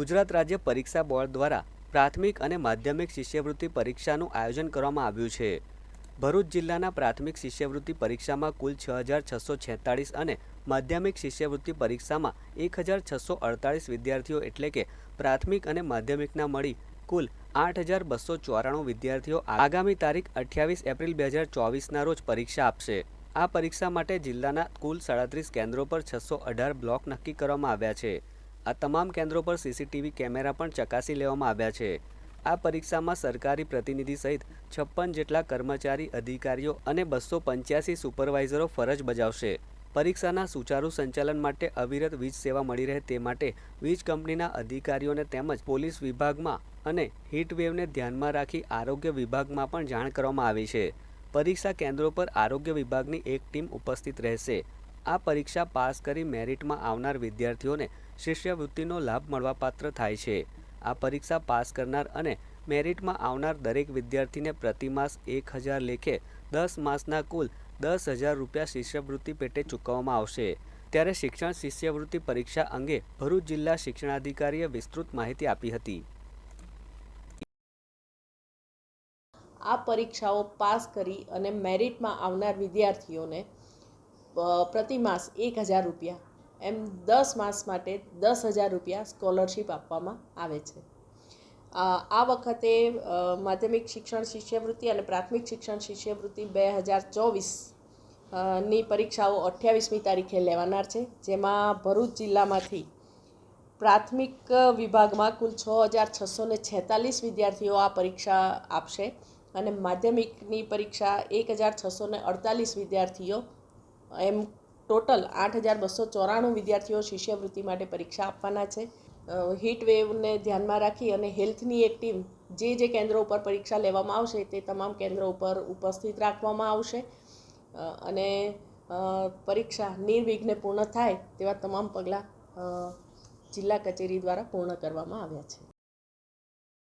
ગુજરાત રાજ્ય પરીક્ષા બોર્ડ દ્વારા પ્રાથમિક અને માધ્યમિક શિષ્યવૃત્તિ પરીક્ષાનું આયોજન કરવામાં આવ્યું છે. ભરૂચ જિલ્લાના પ્રાથમિક શિષ્યવૃત્તિ પરીક્ષામાં કુલ છ હજાર છસો છેતાળીસ અને માધ્યમિક શિષ્યવૃત્તિ પરીક્ષામાં એક હજાર છસો અડતાળીસ વિદ્યાર્થીઓ એટલે કે પ્રાથમિક અને માધ્યમિકના મળી કુલ આઠ હજાર બસો ચોરાણું વિદ્યાર્થીઓ આગામી તારીખ અઠ્યાવીસ એપ્રિલ બે હજાર ચોવીસના રોજ પરીક્ષા આપશે. આ પરીક્ષા માટે જિલ્લાના કુલ સાડત્રીસ કેન્દ્રો પર છસો અઢાર બ્લોક નક્કી કરવામાં આવ્યા છે. આ તમામ કેન્દ્રો પર સીસીટીવી કેમેરા પણ ચકાસી લેવામાં આવ્યા છે. આ પરીક્ષામાં સરકારી પ્રતિનિધિ સહિત છપ્પન જેટલા કર્મચારી, અધિકારીઓ અને બસો પંચ્યાસી સુપરવાઇઝરો ફરજ બજાવશે. પરીક્ષાના સુચારુ સંચાલન માટે અવિરત વીજ સેવા મળી રહે તે માટે વીજ કંપનીના અધિકારીઓને તેમજ પોલીસ વિભાગમાં અને હીટવેવને ધ્યાનમાં રાખી આરોગ્ય વિભાગમાં પણ જાણ કરવામાં આવી છે. પરીક્ષા કેન્દ્રો પર આરોગ્ય વિભાગની એક ટીમ ઉપસ્થિત રહેશે. આ પરીક્ષા પાસ કરી મેરિટમાં આવનાર વિદ્યાર્થીઓને શિષ્યવૃત્તિનો લાભ મળવાપાત્ર થાય છે. આ પરીક્ષા પાસ કરનાર અને મેરિટમાં આવનાર દરેક વિદ્યાર્થીને પ્રતિમાસ એક હજાર લેખે દસ માસના કુલ દસ હજાર રૂપિયા શિષ્યવૃત્તિ પેટે ચૂકવવામાં આવશે. ત્યારે શિક્ષણ શિષ્યવૃત્તિ પરીક્ષા અંગે ભરૂચ જિલ્લા શિક્ષણાધિકારીએ વિસ્તૃત માહિતી આપી હતી. આ પરીક્ષાઓ પાસ કરી અને મેરિટમાં આવનાર વિદ્યાર્થીઓને પ્રતિમાસ એક હજાર રૂપિયા એમ દસ માસ માટે દસ હજાર રૂપિયા સ્કોલરશીપ આપવામાં આવે છે. આ વખતે માધ્યમિક શિક્ષણ શિષ્યવૃત્તિ અને પ્રાથમિક શિક્ષણ શિષ્યવૃત્તિ બે હજાર ચોવીસની પરીક્ષાઓ અઠ્યાવીસમી તારીખે લેવાનાર છે, જેમાં ભરૂચ જિલ્લામાંથી પ્રાથમિક વિભાગમાં કુલ છ હજાર છસો ને છેતાલીસ વિદ્યાર્થીઓ આ પરીક્ષા આપશે અને માધ્યમિકની પરીક્ષા એક હજાર છસો અડતાલીસ વિદ્યાર્થીઓ એમ ટોટલ આઠ હજાર બસો ચોરાણું વિદ્યાર્થીઓ શિષ્યવૃત્તિ માટે પરીક્ષા આપવાના છે. હીટ વેવને ધ્યાનમાં રાખી અને હેલ્થની એક ટીમ જે જે કેન્દ્રો ઉપર પરીક્ષા લેવામાં આવશે તે તમામ કેન્દ્રો ઉપર ઉપસ્થિત રાખવામાં આવશે. અને પરીક્ષા નિર્વિઘ્ને પૂર્ણ થાય તેવા તમામ પગલાં જિલ્લા કચેરી દ્વારા પૂર્ણ કરવામાં આવ્યા છે.